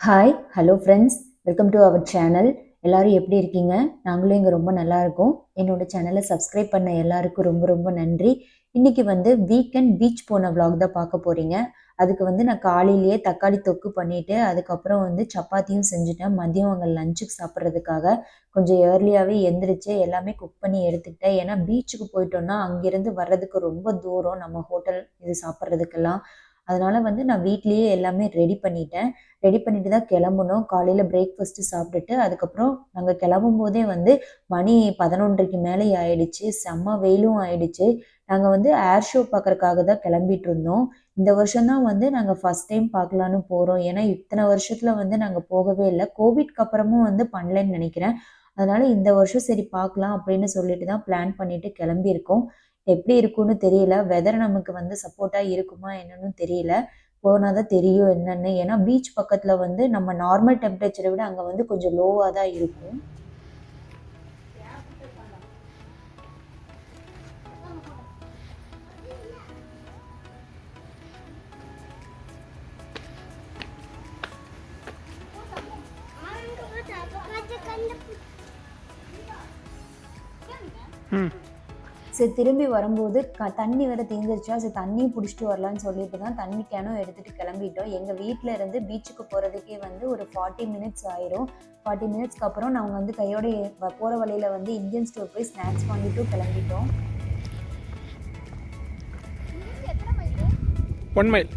Hi hello friends welcome to our channel எல்லாரும் எப்படி இருக்கீங்க? நாங்களும் இங்கே ரொம்ப நல்லா இருக்கோம். என்னோட சேனலை சப்ஸ்கிரைப் பண்ண எல்லாருக்கும் ரொம்ப ரொம்ப நன்றி. இன்னைக்கு வந்து வீக்கெண்ட் பீச் போன விளாக் தான் பார்க்க போறீங்க. அதுக்கு வந்து நான் காலையிலேயே தக்காளி தொக்கு பண்ணிட்டு அதுக்கப்புறம் வந்து சப்பாத்தியும் செஞ்சுட்டேன். மதியம் அங்கே லஞ்சுக்கு சாப்பிட்றதுக்காக. கொஞ்சம் ஏர்லியாகவே எந்திரிச்சு எல்லாமே குக் பண்ணி எடுத்துக்கிட்டேன். ஏன்னா பீச்சுக்கு போயிட்டோம்னா அங்கேருந்து வர்றதுக்கு ரொம்ப தூரம் நம்ம ஹோட்டல் இது சாப்பிட்றதுக்கெல்லாம். அதனால வந்து நான் வீட்லேயே எல்லாமே ரெடி பண்ணிட்டேன். ரெடி பண்ணிட்டு தான் கிளம்பணும். காலையில் பிரேக்ஃபாஸ்ட்டு சாப்பிட்டுட்டு அதுக்கப்புறம் நாங்கள் கிளம்பும் போதே வந்து மணி பதினொன்றரைக்கு மேலே ஆயிடுச்சு. செம்ம வெயிலும் ஆயிடுச்சு. நாங்கள் வந்து ஏர் ஷோ பார்க்கறக்காக தான் கிளம்பிட்டு இருந்தோம். இந்த வருஷம் தான் வந்து நாங்கள் ஃபர்ஸ்ட் டைம் பார்க்கலான்னு போகிறோம் ஏன்னா இத்தனை வருஷத்தில் வந்து நாங்கள் போகவே இல்லை. கோவிட்க்கு அப்புறமும் வந்து பண்ணலன்னு நினைக்கிறேன். அதனால இந்த வருஷம் சரி பார்க்கலாம் அப்படின்னு சொல்லிட்டு தான் பிளான் பண்ணிட்டு கிளம்பியிருக்கோம். எப்படி இருக்கும்னு தெரியல. வெதர் நமக்கு வந்து சப்போர்ட்டாக இருக்குமா என்னன்னு தெரியல. போனால் தான் தெரியும் என்னன்னு. ஏன்னா பீச் பக்கத்தில் வந்து நம்ம நார்மல் டெம்பரேச்சரை விட அங்கே வந்து கொஞ்சம் லோவாக தான் இருக்கும். Hmm. சரி திரும்பி வரும்போது க தண்ணி வேற தீர்ந்துருச்சா சரி தண்ணியும் பிடிச்சிட்டு வரலான்னு சொல்லிட்டு தான் தண்ணி கேனும் எடுத்துகிட்டு கிளம்பிட்டோம். எங்கள் வீட்டில் இருந்து பீச்சுக்கு போகிறதுக்கே வந்து ஒரு ஃபார்ட்டி மினிட்ஸ் ஆயிரும். ஃபார்ட்டி மினிட்ஸ்க்கு அப்புறம் நாங்கள் வந்து கையோட போகிற வழியில் வந்து இந்தியன் ஸ்டோர் போய் ஸ்நாக்ஸ் வாங்கிட்டும் கிளம்பிட்டோம். ஒன் மைல்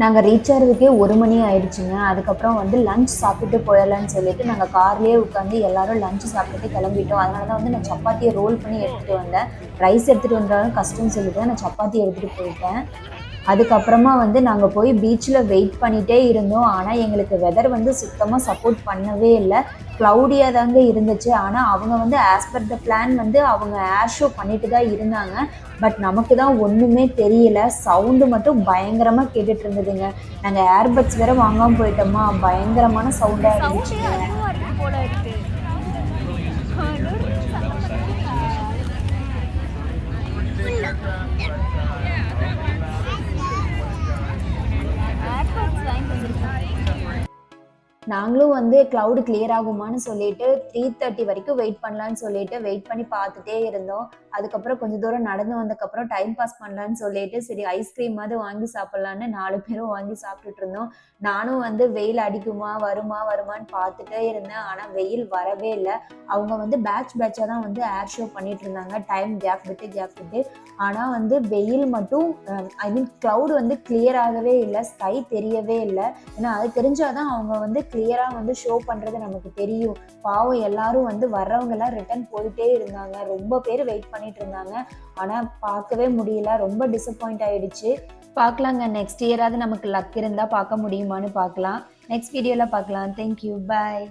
நாங்கள் ரீச் ஆகிறதுக்கே ஒரு மணி ஆயிடுச்சுங்க. அதுக்கப்புறம் வந்து லஞ்ச் சாப்பிட்டு போயிடலான்னு சொல்லிட்டு நாங்கள் கார்லேயே உட்காந்து எல்லாரும் லஞ்ச் சாப்பிட்டுட்டு கிளம்பிட்டோம். அதனால தான் வந்து நான் சப்பாத்தியை ரோல் பண்ணி எடுத்துகிட்டு வந்தேன். ரைஸ் எடுத்துகிட்டு வந்தாலும் கஷ்டம்னு சொல்லிட்டு நான் சப்பாத்தி எடுத்துகிட்டு போயிட்டேன். அதுக்கப்புறமா வந்து நாங்கள் போய் பீச்சில் வெயிட் பண்ணிகிட்டே இருந்தோம். ஆனால் எங்களுக்கு வெதர் வந்து சுத்தமாக சப்போர்ட் பண்ணவே இல்லை. க்ளவுடியாக தாங்க இருந்துச்சு. ஆனால் அவங்க வந்து ஆஸ் பர் த பிளான் வந்து அவங்க ஏர் ஷோ பண்ணிட்டு தான் இருந்தாங்க. பட் நமக்கு தான் ஒன்றுமே தெரியல. சவுண்டு மட்டும் பயங்கரமாக கேட்டுட்டு இருந்ததுங்க. நாங்கள் ஏர்பட்ஸ் வேற வாங்காமல் போயிட்டோமா? பயங்கரமான சவுண்டாக இருந்துச்சுங்க அதிகமாக நாங்களும் வந்து க்ளவுடு கிளியர் ஆகுமான்னு சொல்லிட்டு த்ரீ தேர்ட்டி வரைக்கும் வெயிட் பண்ணலான்னு சொல்லிட்டு வெயிட் பண்ணி பார்த்துட்டே இருந்தோம். அதுக்கப்புறம் கொஞ்சம் தூரம் நடந்து வந்ததுக்கப்புறம் டைம் பாஸ் பண்ணலான்னு சொல்லிட்டு சரி ஐஸ்கிரீமாவது வாங்கி சாப்பிட்லான்னு நாலு பேரும் வாங்கி சாப்பிட்டுட்டு இருந்தோம். நானும் வந்து வெயில் அடிக்குமா வருமா வருமான்னு பார்த்துட்டே இருந்தேன். ஆனால் வெயில் வரவே இல்லை. அவங்க வந்து பேட்ச் பேட்சாக தான் வந்து ஏர் ஷோ பண்ணிட்டு இருந்தாங்க. டைம் கேப் விட்டு கேப் விட்டு. ஆனால் வந்து வெயில் மட்டும் ஐ மீன் க்ளவுட் வந்து கிளியர் ஆகவே இல்லை ஸ்கை தெரியவே இல்லை. ஏன்னா அது தெரிஞ்சாதான் அவங்க வந்து கிளியராக வந்து ஷோ பண்ணுறது நமக்கு தெரியும். பாவம் எல்லாரும் வந்து வர்றவங்க எல்லாம் ரிட்டர்ன் போயிட்டே இருந்தாங்க. ரொம்ப பேர் வெயிட் பண்ணிட்டு இருந்தாங்க. ஆனால் பார்க்கவே முடியல. ரொம்ப டிசப்பாயிண்ட் ஆயிடுச்சு. பார்க்கலாங்க. நெக்ஸ்ட் இயராவது நமக்கு லக் இருந்தால் பார்க்க முடியுமான்னு பார்க்கலாம். நெக்ஸ்ட் வீடியோவில் பார்க்கலாம். Thank you bye